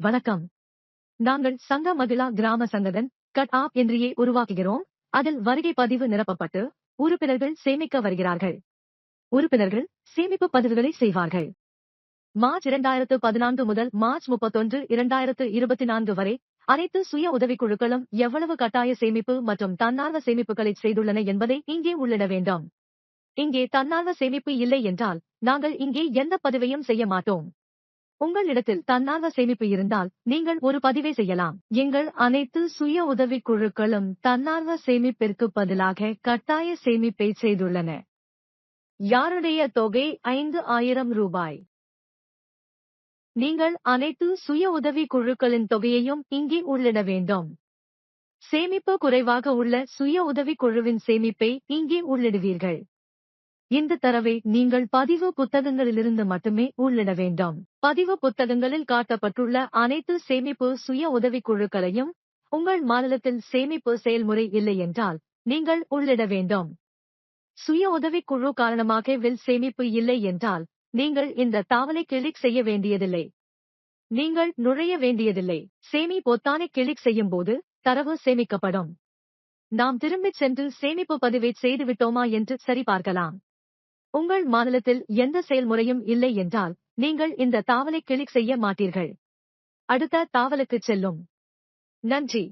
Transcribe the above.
வணக்கம். நாங்கள் சங்க மகிழா கிராம சங்கதன் கட் ஆப் என்றியை உருவாக்குகிறோம். அதில் வருகை பதிவு நிரப்பப்பட்டு உறுப்பினர்கள் சேமிக்க வருகிறார்கள். உறுப்பினர்கள் சேமிப்பு பதிவுகளை செய்வார்கள். மார்ச் இரண்டாயிரத்து பதினான்கு முதல் மார்ச் முப்பத்தொன்று இரண்டாயிரத்து இருபத்தி நான்கு வரை அனைத்து சுய உதவிக்குழுக்களும் எவ்வளவு கட்டாய சேமிப்பு மற்றும் தன்னார்வ சேமிப்புகளை செய்துள்ளன என்பதை இங்கே உள்ளிட வேண்டும். இங்கே தன்னார்வ சேமிப்பு இல்லை என்றால் நாங்கள் இங்கே எந்த பதிவையும் செய்ய மாட்டோம். உங்களிடத்தில் தன்னார்வ சேமிப்பு இருந்தால் நீங்கள் ஒரு பதிவை செய்யலாம். எங்கள் அனைத்து சுய உதவிக் குழுக்களும் தன்னார்வ சேமிப்பிற்கு பதிலாக கட்டாய சேமிப்பை செய்துள்ளன. யாருடைய தொகை ஐந்து ஆயிரம் ரூபாய்? நீங்கள் அனைத்து சுய உதவி குழுக்களின் தொகையையும் இங்கே உள்ளிட வேண்டும். சேமிப்பு குறைவாக உள்ள சுய உதவி குழுவின் சேமிப்பை இங்கே உள்ளிடுவீர்கள். இந்த தரவை நீங்கள் பதிவு புத்தகங்களிலிருந்து மட்டுமே உள்ளிட வேண்டும். பதிவு புத்தகங்களில் காட்டப்பட்டுள்ள அனைத்து சேமிப்பு சுய உதவிக் குழுக்களையும் உங்கள் மாநிலத்தில் சேமிப்பு செயல்முறை இல்லை என்றால் நீங்கள் உள்ளிட வேண்டும். சுய உதவிக் குழு காரணமாக வில் சேமிப்பு இல்லை என்றால் நீங்கள் இந்த தாவலை கிளிக் செய்ய வேண்டியதில்லை. நீங்கள் நுழைய வேண்டியதில்லை. சேமி பொத்தானை கிளிக் செய்யும் போது தரவு சேமிக்கப்படும். நாம் திரும்பிச் சென்று சேமிப்பு பதிவை செய்துவிட்டோமா என்று சரிபார்க்கலாம். உங்கள் மாநிலத்தில் எந்த செயல்முறையும் இல்லை என்றால் நீங்கள் இந்த தாவலை கிளிக் செய்ய மாட்டீர்கள். அடுத்த தாவலுக்குச் செல்லும். நன்றி.